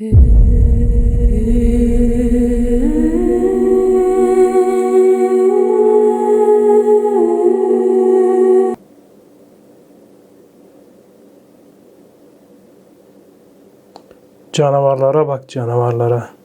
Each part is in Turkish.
Canavarlara bak canavarlara.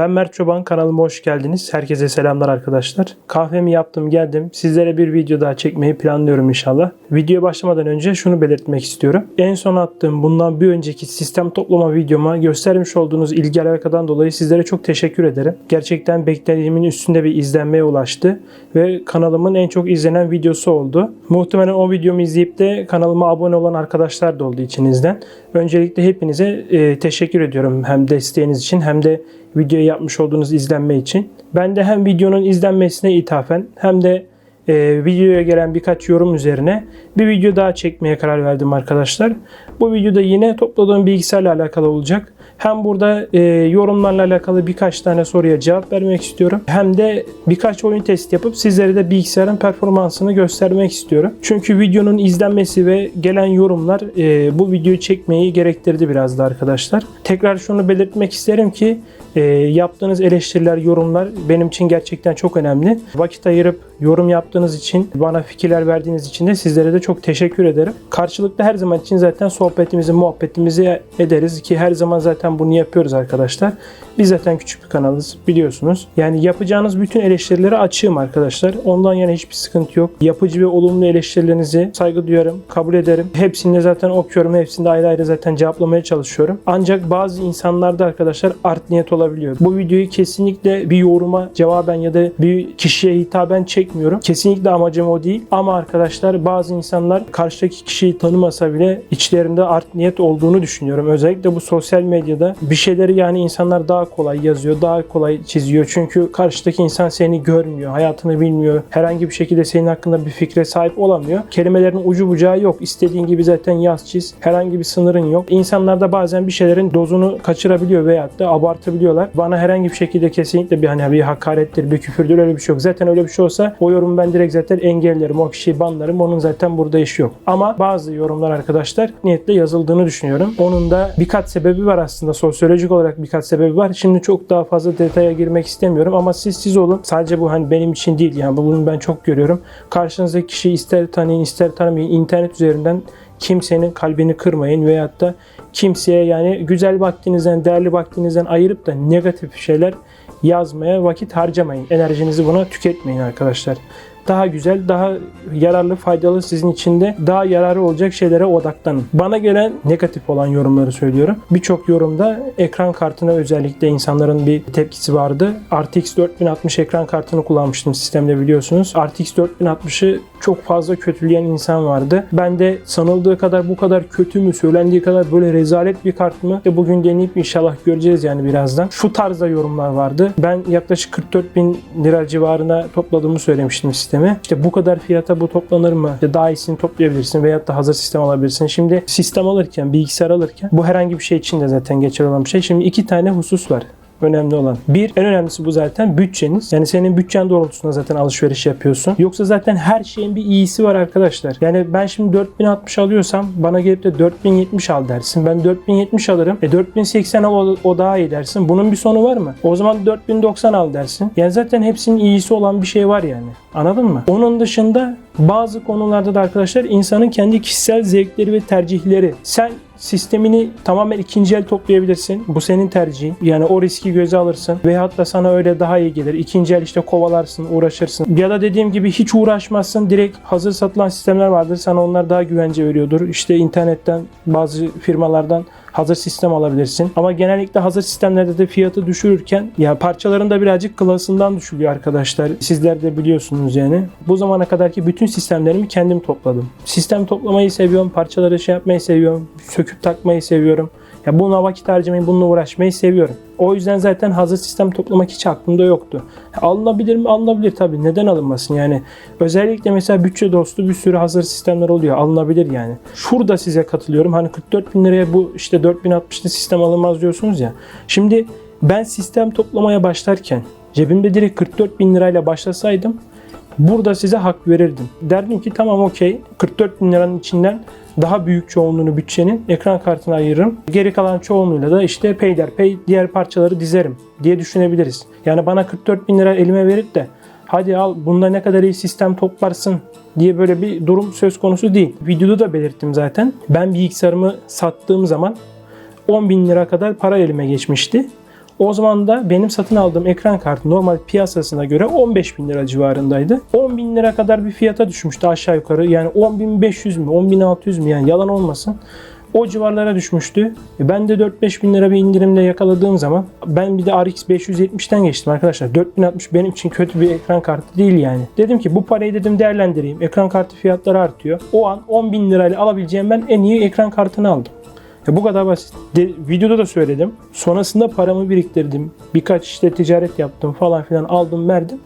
Ben Mert Çoban kanalıma hoş geldiniz. Herkese selamlar arkadaşlar. Kahvemi yaptım geldim. Sizlere bir video daha çekmeyi planlıyorum inşallah. Videoya başlamadan önce şunu belirtmek istiyorum. En son attığım bundan bir önceki sistem toplama videoma göstermiş olduğunuz ilgi alakadan dolayı sizlere çok teşekkür ederim. Gerçekten beklediğimin üstünde bir izlenmeye ulaştı ve kanalımın en çok izlenen videosu oldu. Muhtemelen o videomu izleyip de kanalıma abone olan arkadaşlar da oldu içinizden. Öncelikle hepinize e, teşekkür ediyorum hem desteğiniz için hem de videoya yapmış olduğunuz izlenme için. Ben de hem videonun izlenmesine ithafen hem de e, videoya gelen birkaç yorum üzerine bir video daha çekmeye karar verdim arkadaşlar. Bu videoda yine topladığım bilgisayarla alakalı olacak. Hem burada e, yorumlarla alakalı birkaç tane soruya cevap vermek istiyorum. Hem de birkaç oyun test yapıp sizlere de bilgisayarın performansını göstermek istiyorum. Çünkü videonun izlenmesi ve gelen yorumlar e, bu videoyu çekmeyi gerektirdi biraz da arkadaşlar. Tekrar şunu belirtmek isterim ki e, yaptığınız eleştiriler, yorumlar benim için gerçekten çok önemli. Vakit ayırıp yorum yaptığınız için, bana fikirler verdiğiniz için de sizlere de çok teşekkür ederim. Karşılıklı her zaman için zaten sohbetimizi, muhabbetimizi ederiz ki her zaman zaten bunu yapıyoruz arkadaşlar. Biz zaten küçük bir kanalız biliyorsunuz. Yani yapacağınız bütün eleştirilere açığım arkadaşlar. Ondan yana hiçbir sıkıntı yok. Yapıcı ve olumlu eleştirilerinizi saygı duyarım, kabul ederim. Hepsini zaten okuyorum. Hepsinde ayrı ayrı zaten cevaplamaya çalışıyorum. Ancak bazı insanlarda arkadaşlar art niyet olabiliyor. Bu videoyu kesinlikle bir yoruma cevaben ya da bir kişiye hitaben çekmiyorum. Kesinlikle amacım o değil. Ama arkadaşlar bazı insanlar karşıdaki kişiyi tanımasa bile içlerinde art niyet olduğunu düşünüyorum. Özellikle bu sosyal medyada bir şeyleri yani insanlar daha kolay yazıyor, daha kolay çiziyor. Çünkü karşıdaki insan seni görmüyor, hayatını bilmiyor. Herhangi bir şekilde senin hakkında bir fikre sahip olamıyor. Kelimelerin ucu bucağı yok. İstediğin gibi zaten yaz çiz. Herhangi bir sınırın yok. İnsanlar da bazen bir şeylerin dozunu kaçırabiliyor veyahut da abartabiliyorlar. Bana herhangi bir şekilde kesinlikle bir hani bir hakarettir, bir küfürdür öyle bir şey yok. Zaten öyle bir şey olsa o yorumu ben direkt zaten engellerim. O kişiyi banlarım. Onun zaten burada işi yok. Ama bazı yorumlar arkadaşlar niyetle yazıldığını düşünüyorum. Onun da birkaç sebebi var aslında. Sosyolojik olarak birkaç sebebi var. Şimdi çok daha fazla detaya girmek istemiyorum ama siz siz olun. Sadece bu hani benim için değil yani bunu ben çok görüyorum. Karşınızdaki kişiyi ister tanıyın ister tanımayın internet üzerinden kimsenin kalbini kırmayın veyahut da kimseye yani güzel vaktinizden, değerli vaktinizden ayırıp da negatif şeyler yazmaya vakit harcamayın. Enerjinizi buna tüketmeyin arkadaşlar. Daha güzel, daha yararlı, faydalı sizin için de daha yararı olacak şeylere odaklanın. Bana gelen negatif olan yorumları söylüyorum. Birçok yorumda ekran kartına özellikle insanların bir tepkisi vardı. RTX 4060 ekran kartını kullanmıştım sistemde biliyorsunuz. RTX 4060'ı çok fazla kötüleyen insan vardı. Ben de sanıldığı kadar bu kadar kötü mü, söylendiği kadar böyle rezalet bir kart mı? E bugün deneyip inşallah göreceğiz yani birazdan. Şu tarzda yorumlar vardı. Ben yaklaşık 44 bin lira civarına topladığımı söylemiştim sistemi. İşte bu kadar fiyata bu toplanır mı? İşte daha iyisini toplayabilirsin veyahut da hazır sistem alabilirsin. Şimdi sistem alırken, bilgisayar alırken bu herhangi bir şey için de zaten geçerli olan bir şey. Şimdi iki tane husus var önemli olan. Bir, en önemlisi bu zaten bütçeniz. Yani senin bütçen doğrultusunda zaten alışveriş yapıyorsun. Yoksa zaten her şeyin bir iyisi var arkadaşlar. Yani ben şimdi 4060 alıyorsam bana gelip de 4070 al dersin. Ben 4070 alırım. E 4080 al o, o daha iyi dersin. Bunun bir sonu var mı? O zaman 4090 al dersin. Yani zaten hepsinin iyisi olan bir şey var yani. Anladın mı? Onun dışında bazı konularda da arkadaşlar insanın kendi kişisel zevkleri ve tercihleri. Sen sistemini tamamen ikinci el toplayabilirsin. Bu senin tercihin. Yani o riski göze alırsın. Veyahut da sana öyle daha iyi gelir. İkinci el işte kovalarsın, uğraşırsın. Ya da dediğim gibi hiç uğraşmazsın. Direkt hazır satılan sistemler vardır. Sana onlar daha güvence veriyordur. İşte internetten bazı firmalardan hazır sistem alabilirsin. Ama genellikle hazır sistemlerde de fiyatı düşürürken ya parçaların da birazcık klasından düşülüyor arkadaşlar. Sizler de biliyorsunuz yani. Bu zamana kadarki bütün sistemlerimi kendim topladım. Sistem toplamayı seviyorum. Parçaları şey yapmayı seviyorum. Söküp takmayı seviyorum. Ya buna vakit harcamayı, bununla uğraşmayı seviyorum. O yüzden zaten hazır sistem toplamak hiç aklımda yoktu. Alınabilir mi? Alınabilir tabii. Neden alınmasın? Yani özellikle mesela bütçe dostu bir sürü hazır sistemler oluyor. Alınabilir yani. Şurada size katılıyorum. Hani 44 bin liraya bu işte 4060'lı sistem alınmaz diyorsunuz ya. Şimdi ben sistem toplamaya başlarken cebimde direkt 44 bin lirayla başlasaydım burada size hak verirdim. Derdim ki tamam okey 44 bin liranın içinden daha büyük çoğunluğunu bütçenin ekran kartına ayırırım. Geri kalan çoğunluğuyla da işte peyderpey diğer parçaları dizerim diye düşünebiliriz. Yani bana 44 bin lira elime verip de hadi al bunda ne kadar iyi sistem toplarsın diye böyle bir durum söz konusu değil. Videoda da belirttim zaten. Ben bilgisayarımı sattığım zaman 10 bin lira kadar para elime geçmişti. O zaman da benim satın aldığım ekran kartı normal piyasasına göre 15 bin lira civarındaydı. 10 bin lira kadar bir fiyata düşmüştü aşağı yukarı. Yani 10.500 mü 10.600 mü yani yalan olmasın. O civarlara düşmüştü. E Ben de 4-5 bin lira bir indirimle yakaladığım zaman ben bir de RX 570'ten geçtim arkadaşlar. 4060 benim için kötü bir ekran kartı değil yani. Dedim ki bu parayı dedim değerlendireyim. Ekran kartı fiyatları artıyor. O an 10 bin lirayla alabileceğim ben en iyi ekran kartını aldım. Ya bu kadar basit. De, videoda da söyledim. Sonrasında paramı biriktirdim. Birkaç işte ticaret yaptım falan filan aldım verdim.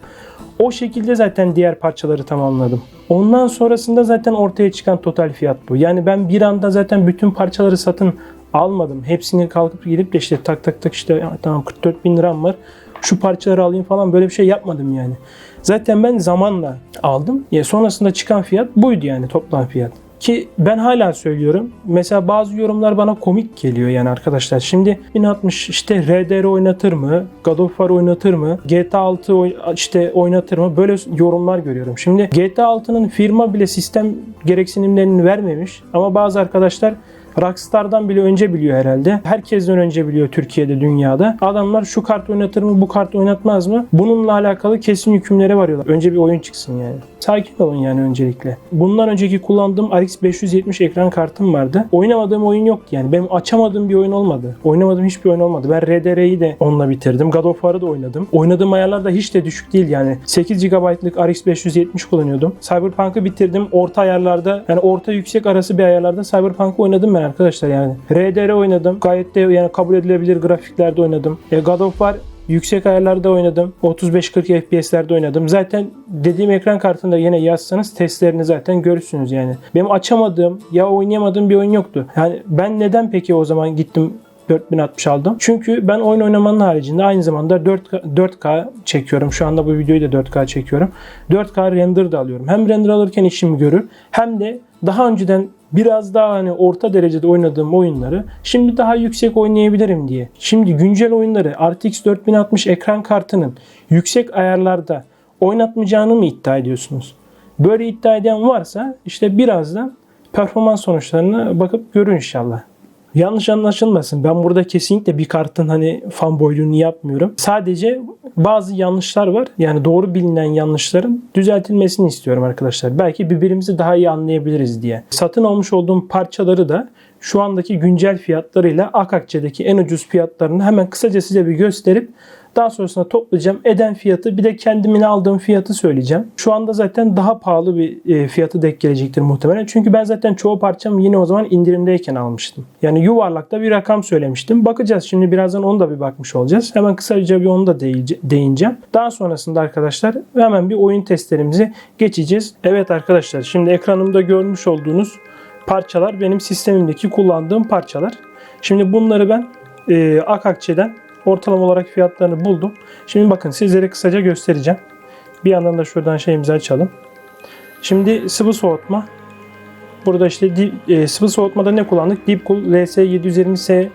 O şekilde zaten diğer parçaları tamamladım. Ondan sonrasında zaten ortaya çıkan total fiyat bu. Yani ben bir anda zaten bütün parçaları satın almadım. Hepsini kalkıp gidip de işte tak tak tak işte tamam 44 bin liram var. Şu parçaları alayım falan böyle bir şey yapmadım yani. Zaten ben zamanla aldım. Ya sonrasında çıkan fiyat buydu yani toplam fiyat. Ki ben hala söylüyorum. Mesela bazı yorumlar bana komik geliyor yani arkadaşlar. Şimdi 1060 işte RDR oynatır mı? God of War oynatır mı? GTA 6 oy- işte oynatır mı? Böyle yorumlar görüyorum. Şimdi GTA 6'nın firma bile sistem gereksinimlerini vermemiş. Ama bazı arkadaşlar Rockstar'dan bile önce biliyor herhalde. Herkesten önce biliyor Türkiye'de, dünyada. Adamlar şu kart oynatır mı, bu kart oynatmaz mı? Bununla alakalı kesin hükümlere varıyorlar. Önce bir oyun çıksın yani. Sakin olun yani öncelikle. Bundan önceki kullandığım RX 570 ekran kartım vardı. Oynamadığım oyun yoktu yani. Benim açamadığım bir oyun olmadı. Oynamadığım hiçbir oyun olmadı. Ben RDR'yi de onunla bitirdim. God of War'ı da oynadım. Oynadığım ayarlar da hiç de düşük değil yani. 8 GB'lık RX 570 kullanıyordum. Cyberpunk'ı bitirdim. Orta ayarlarda yani orta yüksek arası bir ayarlarda Cyberpunk'ı oynadım ben arkadaşlar yani. RDR oynadım. Gayet de yani kabul edilebilir grafiklerde oynadım. E, God of War Yüksek ayarlarda oynadım. 35-40 FPS'lerde oynadım. Zaten dediğim ekran kartında yine yazsanız testlerini zaten görürsünüz yani. Benim açamadığım ya oynayamadığım bir oyun yoktu. Yani ben neden peki o zaman gittim 4060 aldım. Çünkü ben oyun oynamanın haricinde aynı zamanda 4K, 4K çekiyorum. Şu anda bu videoyu da 4K çekiyorum. 4K render da alıyorum. Hem render alırken işimi görür hem de daha önceden biraz daha hani orta derecede oynadığım oyunları şimdi daha yüksek oynayabilirim diye. Şimdi güncel oyunları RTX 4060 ekran kartının yüksek ayarlarda oynatmayacağını mı iddia ediyorsunuz? Böyle iddia eden varsa işte birazdan performans sonuçlarına bakıp görün inşallah. Yanlış anlaşılmasın. Ben burada kesinlikle bir kartın hani fanboyluğunu yapmıyorum. Sadece bazı yanlışlar var. Yani doğru bilinen yanlışların düzeltilmesini istiyorum arkadaşlar. Belki birbirimizi daha iyi anlayabiliriz diye. Satın almış olduğum parçaları da şu andaki güncel fiyatlarıyla Akakçe'deki en ucuz fiyatlarını hemen kısaca size bir gösterip daha sonrasında toplayacağım. Eden fiyatı bir de kendimin aldığım fiyatı söyleyeceğim. Şu anda zaten daha pahalı bir e, fiyatı denk gelecektir muhtemelen. Çünkü ben zaten çoğu parçamı yine o zaman indirimdeyken almıştım. Yani yuvarlakta bir rakam söylemiştim. Bakacağız şimdi birazdan onu da bir bakmış olacağız. Hemen kısaca bir onu da değineceğim. Daha sonrasında arkadaşlar hemen bir oyun testlerimize geçeceğiz. Evet arkadaşlar şimdi ekranımda görmüş olduğunuz parçalar benim sistemimdeki kullandığım parçalar. Şimdi bunları ben e, Akakçe'den ortalama olarak fiyatlarını buldum. Şimdi bakın sizlere kısaca göstereceğim. Bir yandan da şuradan şeyimizi açalım. Şimdi sıvı soğutma. Burada işte e, sıvı soğutmada ne kullandık? Deepcool LS720S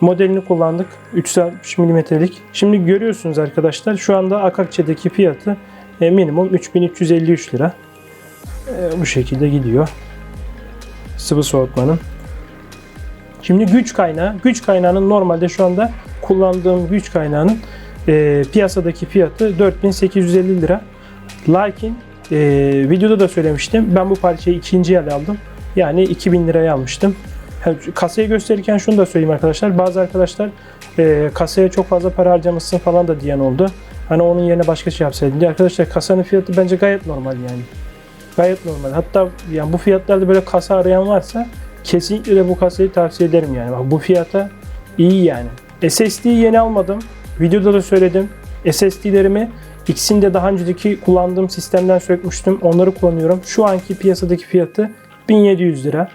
modelini kullandık. 360 mm'lik. Şimdi görüyorsunuz arkadaşlar şu anda Akakçe'deki fiyatı e, minimum 3353 lira. E, bu şekilde gidiyor. Sıvı soğutmanın. Şimdi güç kaynağı. Güç kaynağının normalde şu anda kullandığım güç kaynağının e, piyasadaki fiyatı 4850 lira. Lakin e, videoda da söylemiştim. Ben bu parçayı ikinci el aldım. Yani 2000 liraya almıştım. Kasayı gösterirken şunu da söyleyeyim arkadaşlar. Bazı arkadaşlar e, kasaya çok fazla para harcamışsın falan da diyen oldu. Hani onun yerine başka şey yapsaydın diye. Arkadaşlar kasanın fiyatı bence gayet normal yani. Gayet normal. Hatta yani bu fiyatlarda böyle kasa arayan varsa kesinlikle de bu kasayı tavsiye ederim yani. Bak bu fiyata iyi yani. SSD'yi yeni almadım. Videoda da söyledim. SSD'lerimi ikisini de daha önceki kullandığım sistemden sökmüştüm. Onları kullanıyorum. Şu anki piyasadaki fiyatı 1700 lira.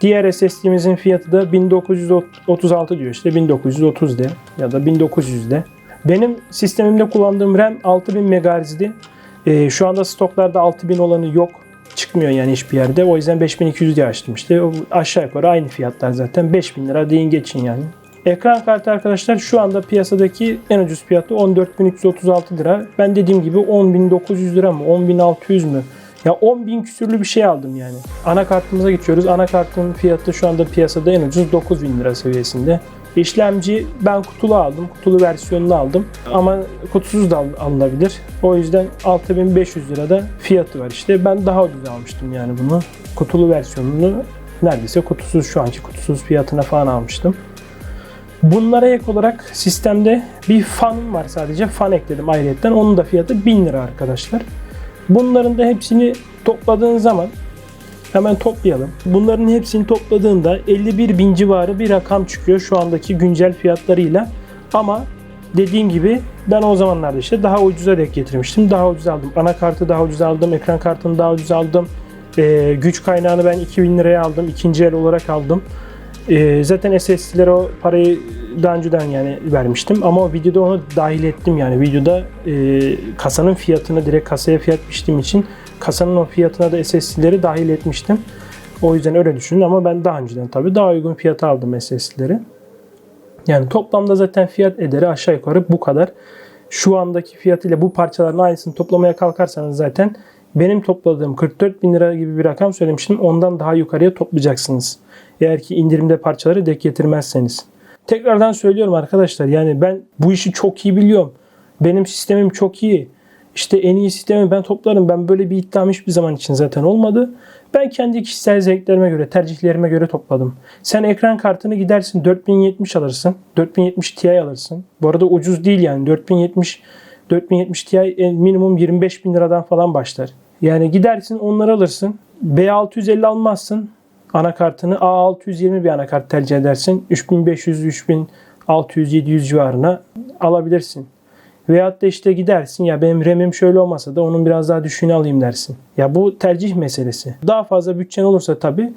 Diğer SSD'mizin fiyatı da 1936 diyor işte 1930 de ya da 1900 de. Benim sistemimde kullandığım RAM 6000 MHz'di. Ee, şu anda stoklarda 6000 olanı yok. Çıkmıyor yani hiçbir yerde. O yüzden 5200 diye açtım işte. Aşağı yukarı aynı fiyatlar zaten. 5000 lira deyin geçin yani. Ekran kartı arkadaşlar şu anda piyasadaki en ucuz fiyatı 14.336 lira. Ben dediğim gibi 10.900 lira mı 10.600 mü? Ya 10.000 küsürlü bir şey aldım yani. Anakartımıza geçiyoruz. Anakartın fiyatı şu anda piyasada en ucuz 9000 lira seviyesinde. İşlemci ben kutulu aldım. Kutulu versiyonunu aldım. Ama kutusuz da al- alınabilir. O yüzden 6500 lirada fiyatı var işte. Ben daha ucuz almıştım yani bunu. Kutulu versiyonunu neredeyse kutusuz şu anki kutusuz fiyatına falan almıştım. Bunlara ek olarak sistemde bir fanım var sadece. Fan ekledim ayrıyetten. Onun da fiyatı 1000 lira arkadaşlar. Bunların da hepsini topladığın zaman hemen toplayalım. Bunların hepsini topladığında 51 bin civarı bir rakam çıkıyor şu andaki güncel fiyatlarıyla. Ama dediğim gibi ben o zamanlarda işte daha ucuza denk getirmiştim. Daha ucuz aldım. Anakartı daha ucuz aldım. Ekran kartını daha ucuz aldım. Ee, güç kaynağını ben 2000 liraya aldım. ikinci el olarak aldım. Ee, zaten SSD'lere o parayı daha önceden yani vermiştim ama o videoda onu dahil ettim yani videoda e, kasanın fiyatını direkt kasaya fiyat için kasanın o fiyatına da SSD'leri dahil etmiştim. O yüzden öyle düşünün ama ben daha önceden tabii daha uygun fiyata aldım SSD'leri. Yani toplamda zaten fiyat ederi aşağı yukarı bu kadar. Şu andaki fiyatıyla bu parçaların aynısını toplamaya kalkarsanız zaten benim topladığım 44 bin lira gibi bir rakam söylemiştim. Ondan daha yukarıya toplayacaksınız. Eğer ki indirimde parçaları denk getirmezseniz. Tekrardan söylüyorum arkadaşlar yani ben bu işi çok iyi biliyorum. Benim sistemim çok iyi. İşte en iyi sistemi ben toplarım. Ben böyle bir iddiam hiçbir zaman için zaten olmadı. Ben kendi kişisel zevklerime göre, tercihlerime göre topladım. Sen ekran kartını gidersin 4070 alırsın. 4070 Ti alırsın. Bu arada ucuz değil yani. 4070 4070 Ti en minimum 25 bin liradan falan başlar. Yani gidersin onları alırsın. B650 almazsın anakartını. A620 bir anakart tercih edersin. 3500, 3600, 700 civarına alabilirsin. Veyahut da işte gidersin ya benim RAM'im şöyle olmasa da onun biraz daha düşüğünü alayım dersin. Ya bu tercih meselesi. Daha fazla bütçen olursa tabii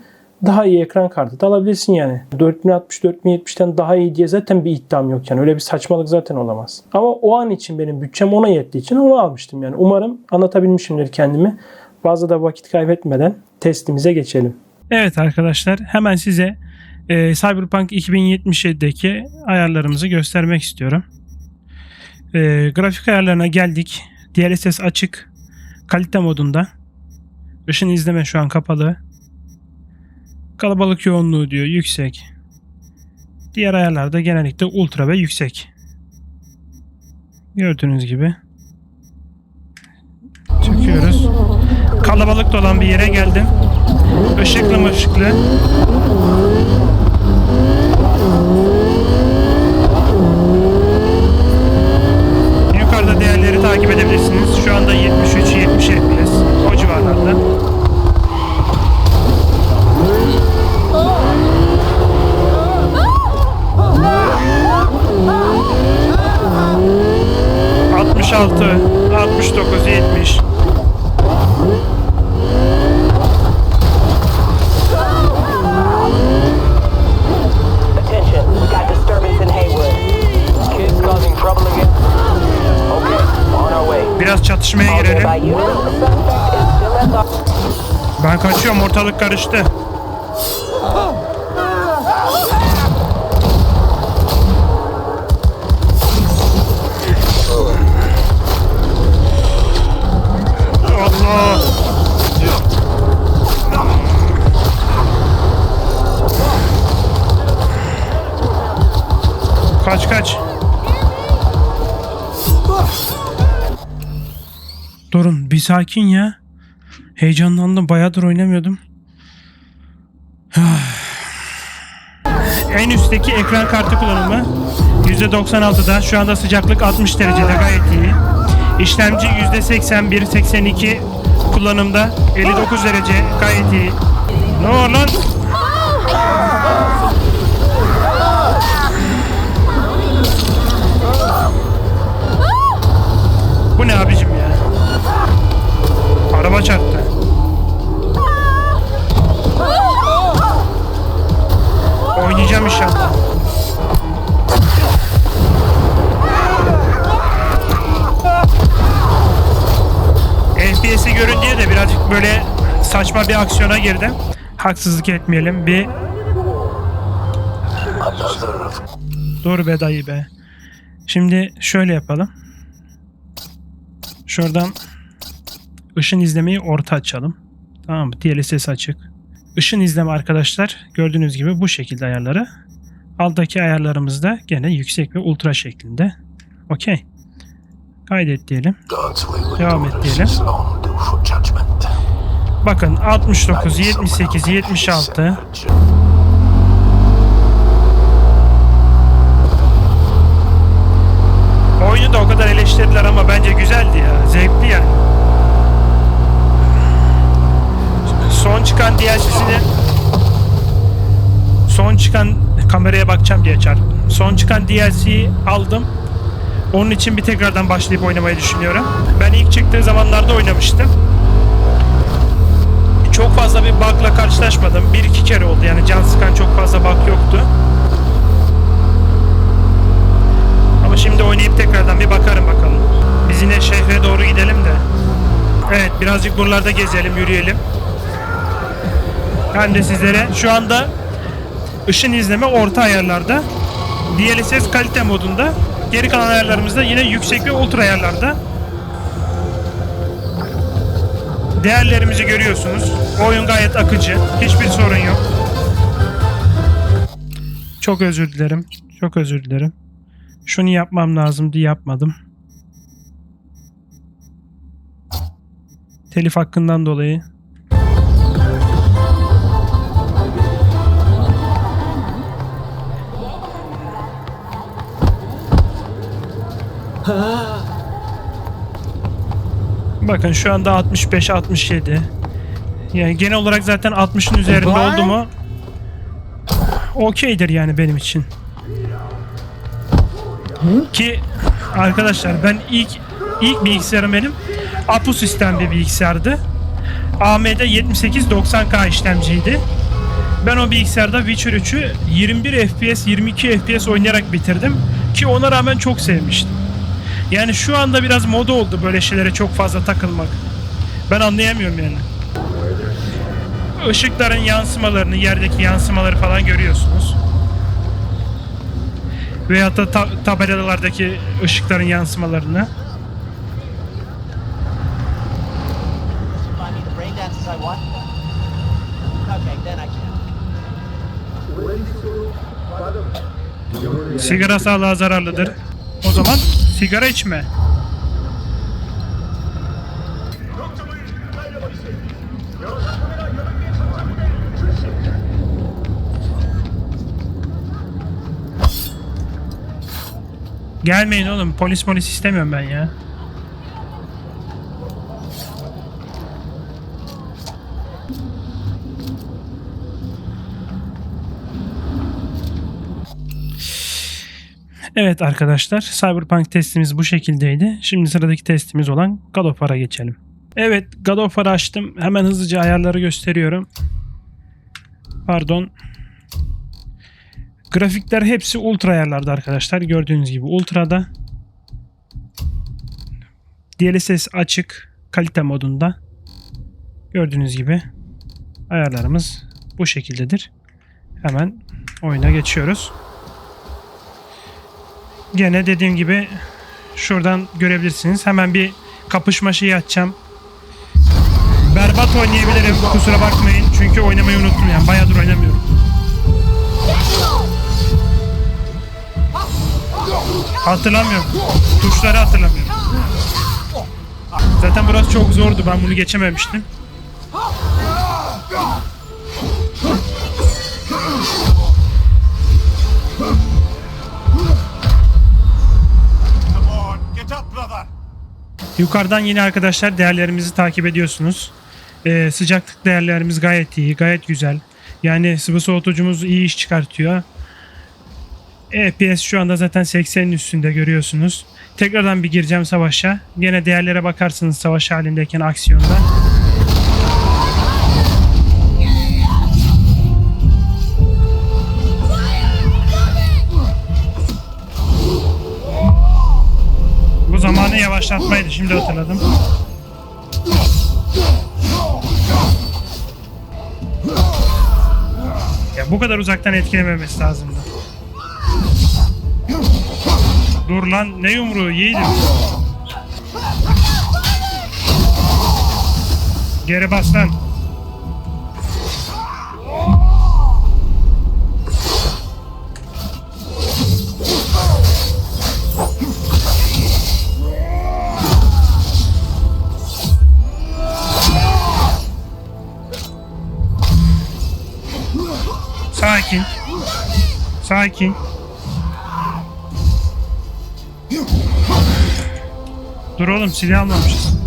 daha iyi ekran kartı da alabilirsin yani. 4060 4070'ten daha iyi diye zaten bir iddiam yok yani. Öyle bir saçmalık zaten olamaz. Ama o an için benim bütçem ona yettiği için onu almıştım yani. Umarım anlatabilmişimdir kendimi. Fazla da vakit kaybetmeden testimize geçelim. Evet arkadaşlar hemen size e, Cyberpunk 2077'deki ayarlarımızı göstermek istiyorum. E, grafik ayarlarına geldik. DLSS açık. Kalite modunda. Işın izleme şu an kapalı. Kalabalık yoğunluğu diyor yüksek. Diğer ayarlarda genellikle ultra ve yüksek. Gördüğünüz gibi. Çekiyoruz. Kalabalık olan bir yere geldim. Işıklı mı takip edebilirsiniz. Karıştı. Allah! Kaç kaç. Durun bir sakin ya. Heyecanlandım. Bayağıdır oynamıyordum. en üstteki ekran kartı kullanımı %96'da. Şu anda sıcaklık 60 derecede gayet iyi. İşlemci %81, 82 kullanımda. 59 derece gayet iyi. Ne var lan? Bu ne abicim ya? Araba çarptı. Oynayacağım inşallah. FPS'i görün diye de birazcık böyle saçma bir aksiyona girdim. Haksızlık etmeyelim. Bir Dur be dayı be. Şimdi şöyle yapalım. Şuradan ışın izlemeyi orta açalım. Tamam mı? DLSS açık. Işın izleme arkadaşlar gördüğünüz gibi bu şekilde ayarları. Alttaki ayarlarımız da gene yüksek ve ultra şeklinde. Okey. Kaydet diyelim. Devam et diyelim. Bakın 69, 78, 76. Oyunu da o kadar eleştirdiler ama bence güzeldi ya. Zevkli yani. Son çıkan DLC'sini son çıkan kameraya bakacağım diye çarptım. Son çıkan DLC'yi aldım. Onun için bir tekrardan başlayıp oynamayı düşünüyorum. Ben ilk çıktığı zamanlarda oynamıştım. Çok fazla bir bug'la karşılaşmadım. Bir iki kere oldu yani can sıkan çok fazla bug yoktu. Ama şimdi oynayıp tekrardan bir bakarım bakalım. Biz yine şehre doğru gidelim de. Evet birazcık buralarda gezelim, yürüyelim. Ben de sizlere şu anda ışın izleme orta ayarlarda. DLSS kalite modunda. Geri kalan ayarlarımızda yine yüksek ve ultra ayarlarda. Değerlerimizi görüyorsunuz. Oyun gayet akıcı. Hiçbir sorun yok. Çok özür dilerim. Çok özür dilerim. Şunu yapmam lazımdı yapmadım. Telif hakkından dolayı. Bakın şu anda 65 67. Yani genel olarak zaten 60'ın üzerinde oldu mu okeydir yani benim için. Ki arkadaşlar ben ilk ilk bilgisayarım benim Apu sistem bir bilgisayardı. AMD 7890K işlemciydi. Ben o bilgisayarda Witcher 3'ü 21 FPS 22 FPS oynayarak bitirdim. Ki ona rağmen çok sevmiştim. Yani şu anda biraz moda oldu böyle şeylere çok fazla takılmak. Ben anlayamıyorum yani. Işıkların yansımalarını, yerdeki yansımaları falan görüyorsunuz. Veyahut da ta- tabelalardaki ışıkların yansımalarını. Sigara sağlığa zararlıdır. O zaman sigara içme. Gelmeyin oğlum. Polis polis istemiyorum ben ya. Evet arkadaşlar, Cyberpunk testimiz bu şekildeydi. Şimdi sıradaki testimiz olan God of War'a geçelim. Evet, God of War'ı açtım. Hemen hızlıca ayarları gösteriyorum. Pardon. Grafikler hepsi ultra ayarlarda arkadaşlar. Gördüğünüz gibi ultra'da. DLSS açık kalite modunda. Gördüğünüz gibi ayarlarımız bu şekildedir. Hemen oyuna geçiyoruz. Gene dediğim gibi şuradan görebilirsiniz. Hemen bir kapışma şeyi açacağım. Berbat oynayabilirim. Kusura bakmayın. Çünkü oynamayı unuttum yani. Bayağıdır oynamıyorum. Hatırlamıyorum. Tuşları hatırlamıyorum. Zaten burası çok zordu. Ben bunu geçememiştim. Yukarıdan yine arkadaşlar değerlerimizi takip ediyorsunuz. Ee, sıcaklık değerlerimiz gayet iyi, gayet güzel. Yani sıvı soğutucumuz iyi iş çıkartıyor. FPS şu anda zaten 80'in üstünde görüyorsunuz. Tekrardan bir gireceğim savaşa. Gene değerlere bakarsınız savaş halindeyken aksiyonda. başlatmaydı şimdi hatırladım. Ya bu kadar uzaktan etkilememesi lazımdı. Dur lan ne yumruğu yiğidim. Geri bas lan. Sakin. Dur oğlum silah almamışız.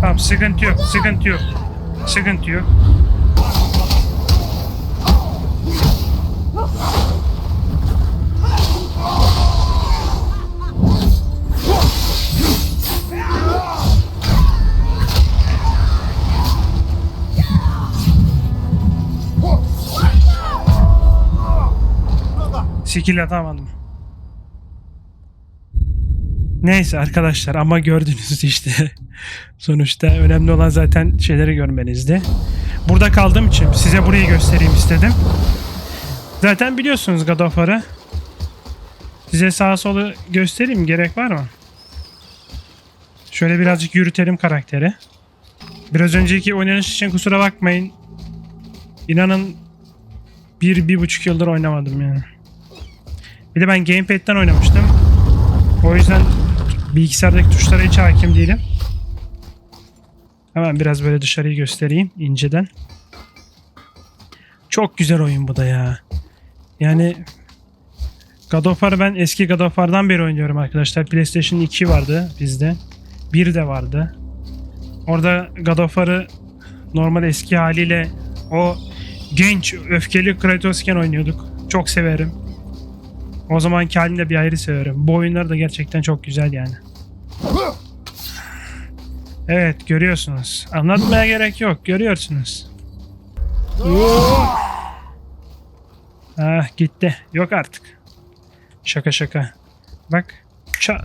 Tamam sıkıntı yok, sıkıntı yok. Sıkıntı yok. Skill atamadım. Neyse arkadaşlar ama gördünüz işte. Sonuçta önemli olan zaten şeyleri görmenizdi. Burada kaldığım için size burayı göstereyim istedim. Zaten biliyorsunuz God of War'ı. Size sağa solu göstereyim gerek var mı? Şöyle birazcık yürütelim karakteri. Biraz önceki oynanış için kusura bakmayın. İnanın bir, bir buçuk yıldır oynamadım yani. Bir de ben gamepad'den oynamıştım. O yüzden bilgisayardaki tuşlara hiç hakim değilim. Hemen biraz böyle dışarıyı göstereyim inceden. Çok güzel oyun bu da ya. Yani God of War ben eski God of War'dan beri oynuyorum arkadaşlar. PlayStation 2 vardı bizde. 1 de vardı. Orada God of War'ı normal eski haliyle o genç öfkeli Kratos'ken oynuyorduk. Çok severim. O zamanki halini de bir ayrı severim. Bu oyunlar da gerçekten çok güzel yani. Evet görüyorsunuz. Anlatmaya gerek yok. Görüyorsunuz. Ah gitti. Yok artık. Şaka şaka. Bak. Ça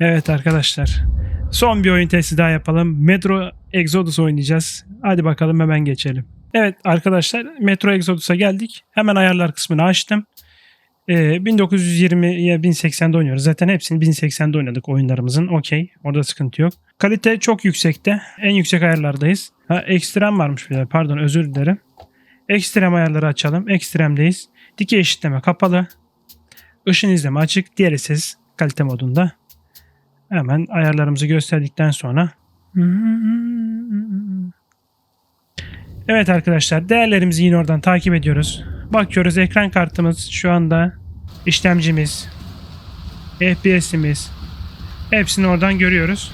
evet arkadaşlar. Son bir oyun testi daha yapalım. Metro Exodus oynayacağız. Hadi bakalım hemen geçelim. Evet arkadaşlar Metro Exodus'a geldik. Hemen ayarlar kısmını açtım. Ee, 1920'ye 1080'de oynuyoruz. Zaten hepsini 1080'de oynadık oyunlarımızın. Okey. Orada sıkıntı yok. Kalite çok yüksekte. En yüksek ayarlardayız. Ha ekstrem varmış bir de. Pardon özür dilerim. Ekstrem ayarları açalım. Ekstremdeyiz. Dikey eşitleme kapalı. Işın izleme açık. Diğeri ses kalite modunda. Hemen ayarlarımızı gösterdikten sonra Evet arkadaşlar değerlerimizi yine oradan takip ediyoruz. Bakıyoruz ekran kartımız şu anda işlemcimiz, FPS'imiz hepsini oradan görüyoruz.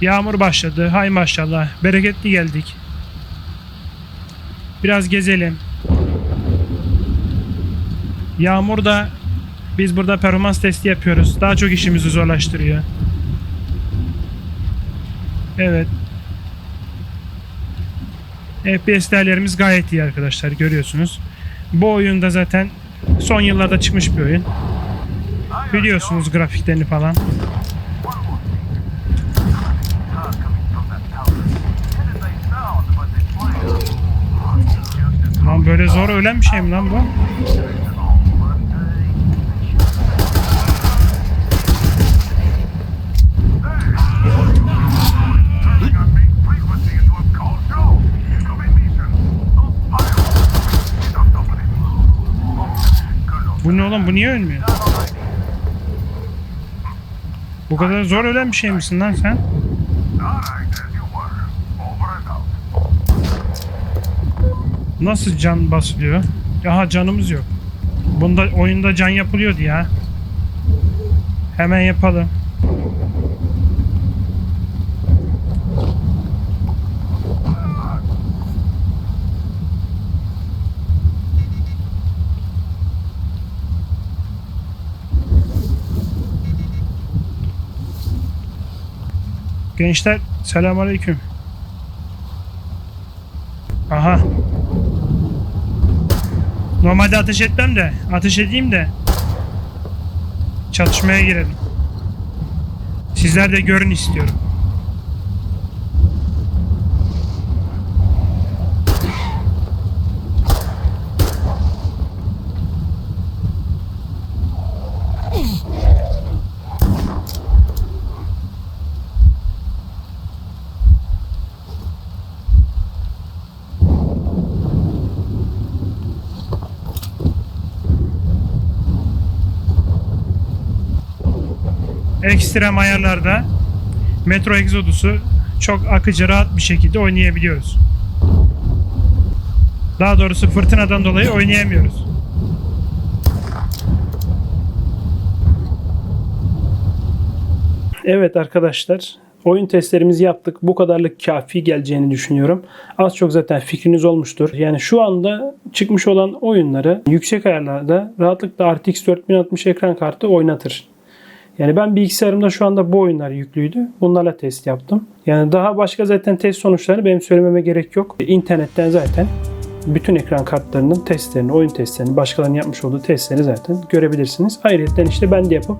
Yağmur başladı. Hay maşallah. Bereketli geldik. Biraz gezelim. Yağmur da biz burada performans testi yapıyoruz. Daha çok işimizi zorlaştırıyor. Evet. FPS değerlerimiz gayet iyi arkadaşlar görüyorsunuz. Bu oyunda zaten son yıllarda çıkmış bir oyun. Biliyorsunuz grafiklerini falan. Lan böyle zor ölen bir şey mi lan bu? Bu ne oğlum bu niye ölmüyor? Bu kadar zor ölen bir şey misin lan sen? Nasıl can basılıyor? Aha canımız yok. Bunda oyunda can yapılıyordu ya. Hemen yapalım. Gençler selamünaleyküm. Aha. Normalde ateş etmem de ateş edeyim de çatışmaya girelim. Sizler de görün istiyorum. Ekstrem ayarlarda Metro Exodus'u çok akıcı rahat bir şekilde oynayabiliyoruz. Daha doğrusu fırtınadan dolayı oynayamıyoruz. Evet arkadaşlar oyun testlerimizi yaptık. Bu kadarlık kafi geleceğini düşünüyorum. Az çok zaten fikriniz olmuştur. Yani şu anda çıkmış olan oyunları yüksek ayarlarda rahatlıkla RTX 4060 ekran kartı oynatır. Yani ben bilgisayarımda şu anda bu oyunlar yüklüydü. Bunlarla test yaptım. Yani daha başka zaten test sonuçlarını benim söylememe gerek yok. İnternetten zaten bütün ekran kartlarının testlerini, oyun testlerini, başkalarının yapmış olduğu testleri zaten görebilirsiniz. Ayrıca işte ben de yapıp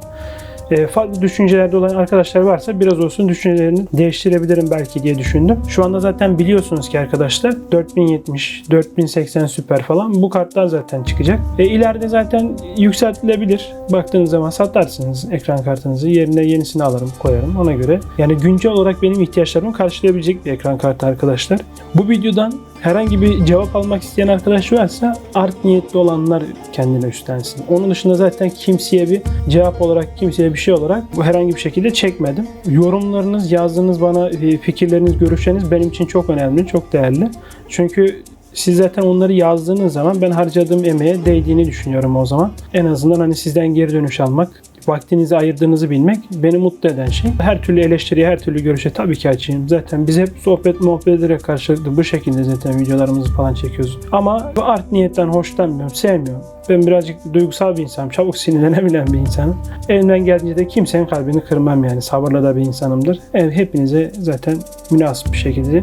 farklı düşüncelerde olan arkadaşlar varsa biraz olsun düşüncelerini değiştirebilirim belki diye düşündüm. Şu anda zaten biliyorsunuz ki arkadaşlar 4070, 4080 Super falan bu kartlar zaten çıkacak. E, ileride zaten yükseltilebilir. Baktığınız zaman satarsınız ekran kartınızı. Yerine yenisini alırım koyarım ona göre. Yani güncel olarak benim ihtiyaçlarımı karşılayabilecek bir ekran kartı arkadaşlar. Bu videodan herhangi bir cevap almak isteyen arkadaş varsa art niyetli olanlar kendine üstlensin. Onun dışında zaten kimseye bir cevap olarak kimseye bir şey olarak herhangi bir şekilde çekmedim. Yorumlarınız, yazdığınız bana e, fikirleriniz, görüşleriniz benim için çok önemli, çok değerli. Çünkü siz zaten onları yazdığınız zaman ben harcadığım emeğe değdiğini düşünüyorum o zaman. En azından hani sizden geri dönüş almak, vaktinizi ayırdığınızı bilmek beni mutlu eden şey. Her türlü eleştiriye, her türlü görüşe tabii ki açayım. Zaten biz hep sohbet muhabbet ederek karşılıklı bu şekilde zaten videolarımızı falan çekiyoruz. Ama art niyetten hoşlanmıyorum, sevmiyorum. Ben birazcık duygusal bir insanım, çabuk sinirlenebilen bir insanım. Elimden geldiğince de kimsenin kalbini kırmam yani. Sabırlı da bir insanımdır. Evet, hepinize zaten münasip bir şekilde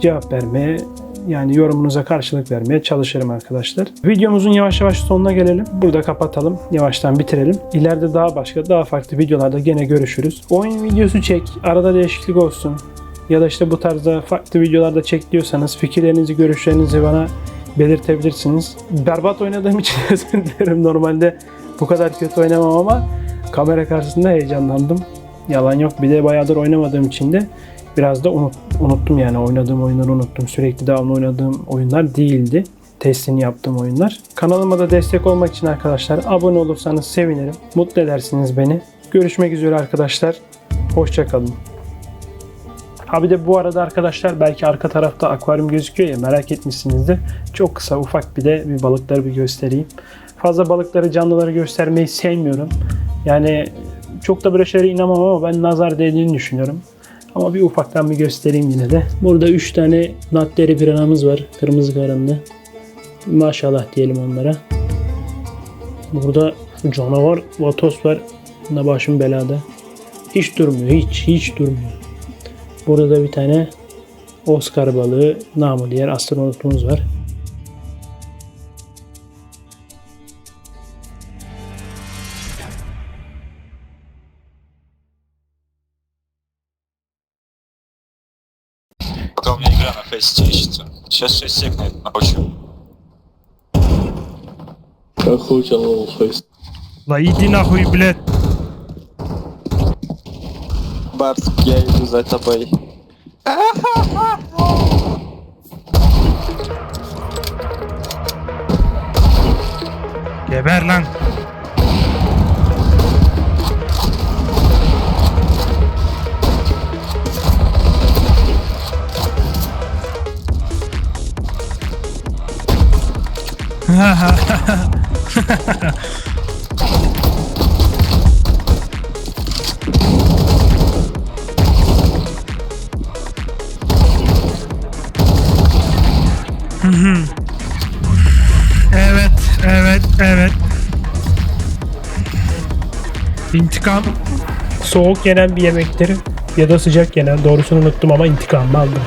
cevap vermeye, yani yorumunuza karşılık vermeye çalışırım arkadaşlar. Videomuzun yavaş yavaş sonuna gelelim. Burada kapatalım. Yavaştan bitirelim. İleride daha başka, daha farklı videolarda gene görüşürüz. Oyun videosu çek. Arada değişiklik olsun. Ya da işte bu tarzda farklı videolarda çek diyorsanız fikirlerinizi, görüşlerinizi bana belirtebilirsiniz. Berbat oynadığım için özür dilerim. Normalde bu kadar kötü oynamam ama kamera karşısında heyecanlandım. Yalan yok. Bir de bayağıdır oynamadığım için de biraz da unut, unuttum yani oynadığım oyunları unuttum. Sürekli devamlı oynadığım oyunlar değildi. Testini yaptığım oyunlar. Kanalıma da destek olmak için arkadaşlar abone olursanız sevinirim. Mutlu edersiniz beni. Görüşmek üzere arkadaşlar. Hoşçakalın. Ha bir de bu arada arkadaşlar belki arka tarafta akvaryum gözüküyor ya merak etmişsinizdir. Çok kısa ufak bir de bir balıkları bir göstereyim. Fazla balıkları canlıları göstermeyi sevmiyorum. Yani çok da böyle şeylere inanmam ama ben nazar değdiğini düşünüyorum. Ama bir ufaktan bir göstereyim yine de. Burada 3 tane natteri piranamız var. Kırmızı karınlı. Maşallah diyelim onlara. Burada canavar vatos var. Bunda başım belada. Hiç durmuyor. Hiç. Hiç durmuyor. Burada da bir tane Oscar balığı namı diğer astronotumuz var. Сейчас 6 сек на, на почву. Охуел лолфейс. Да иди нахуй, блядь. Барск, я иду за тобой. Geber lan. Evet, evet, evet. İntikam soğuk yenen bir yemektir ya da sıcak yenen doğrusunu unuttum ama intikamımı aldım.